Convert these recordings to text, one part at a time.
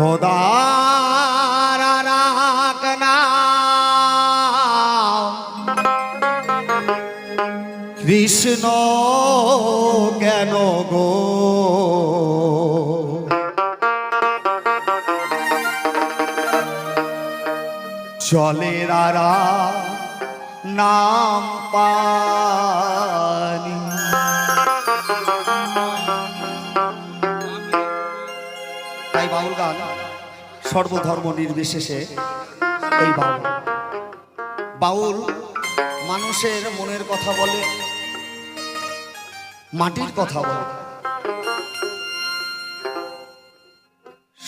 নাম। কৃষ্ণ কেন গো? জলের আরা নাম পানি সর্বধর্ম নির্বিশেষে এই বাউল। বাউল মানুষের মনের কথা বলে, মাটির কথা বলে।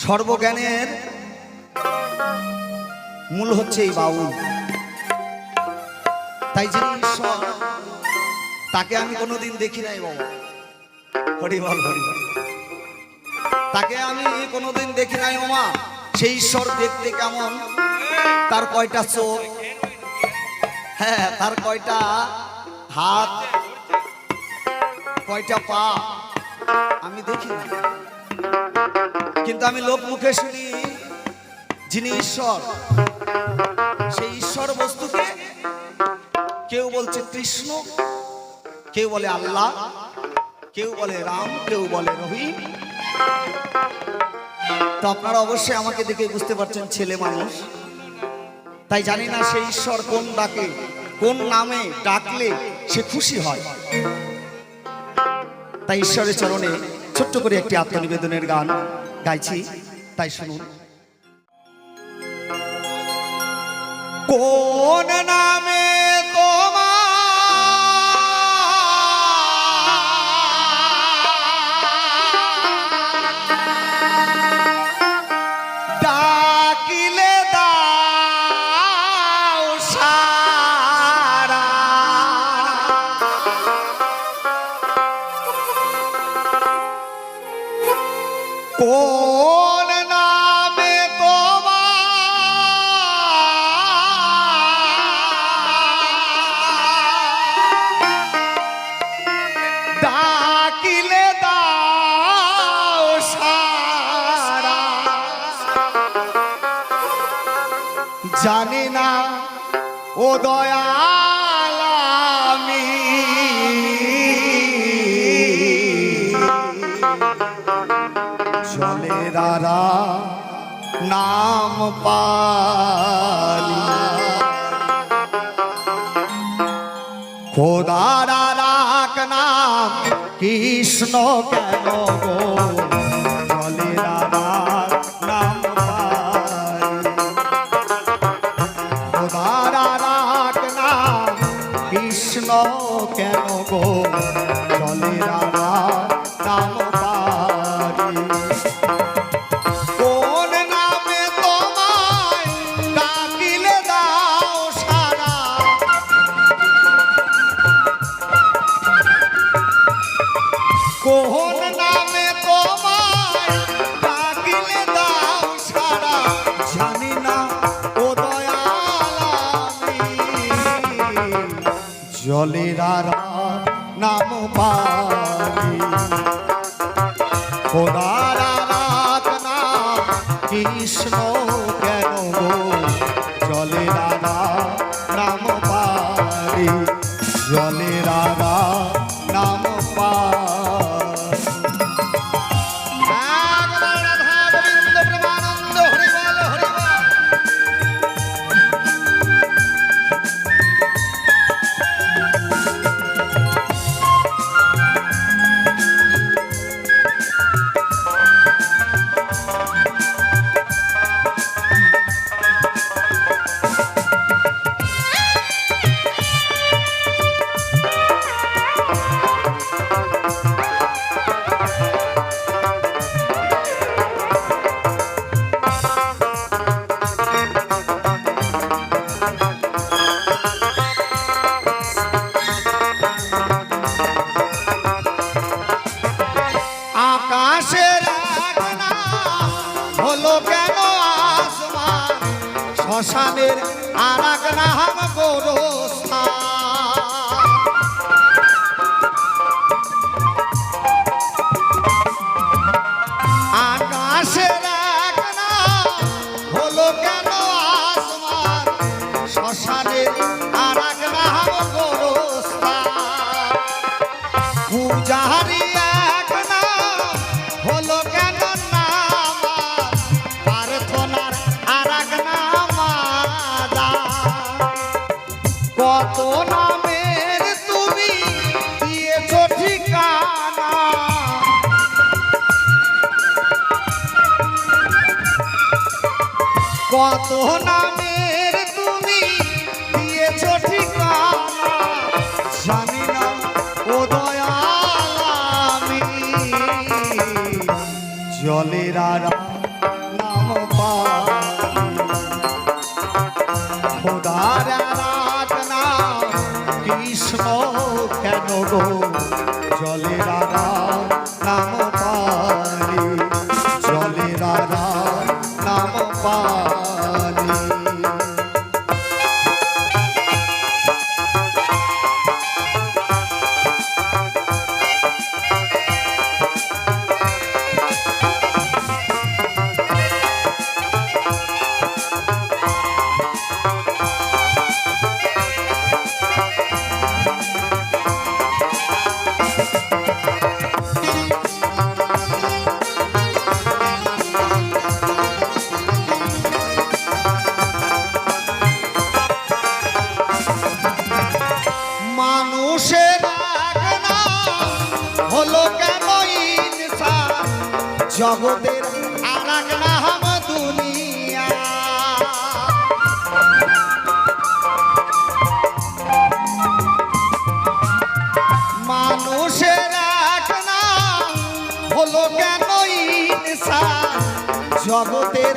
সর্বজ্ঞানের মূল হচ্ছে এই বাউল। তাই যিনি ঈশ্বর, তাকে আমি কোনোদিন দেখি নাই বাবা। হরিবল হরিবল তাকে আমি কোনোদিন দেখি নাই ওমা সেই ঈশ্বর দেখতে কেমন? তার কয়টা চোখ হ্যাঁ তার কয়টা? হাত, কয়টা পা? আমি দেখি কিন্তু আমি লোক মুখে শুনি যিনি ঈশ্বর। সেই ঈশ্বর বস্তুকে কেউ বলছে কৃষ্ণ, কেউ বলে আল্লাহ, কেউ বলে রাম, কেউ বলে রহিম তো আপনারা অবশ্যই আমাকে দেখে বুঝতে পারছেন ছেলে মানুষ। তাই জানি না সেই ঈশ্বর কোন ডাকে, কোন নামে ডাকলে সে খুশি হয়। তাই ঈশ্বরের চরণে ছোট্ট করে একটি আত্মনিবেদনের গান গাইছি, তাই শুনুন। কোন নামে জানি না। ও দয়াল আমি। জলের আরা নাম পালি। খোদার রাখ নাম, কৃষ্ণ কেন গো? জলের নাম পারি খোদার রাত নাম কৃষ্ণ কেন গো? শ্মশানের আর এক নাম কত নামের তুমি দিয়েছ ঠিকানা জানি না ও দয়াল আমি। জলের আরা নাম পানি খোদার কৃষ্ণ কেন গো? জলের আরা মানুষের হলো কেন জগতের দুনিয়া। মানুষের আগনা হলো কেন জগতের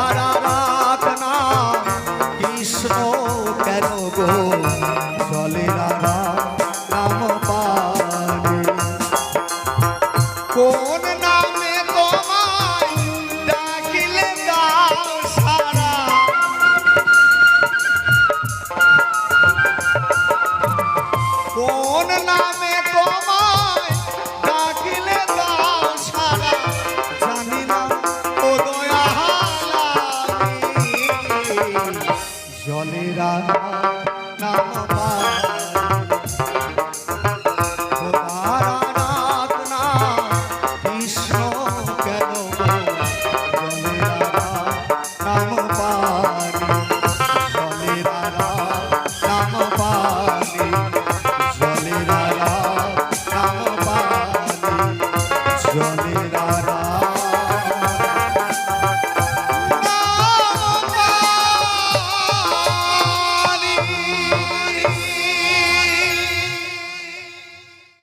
খোদার আরাত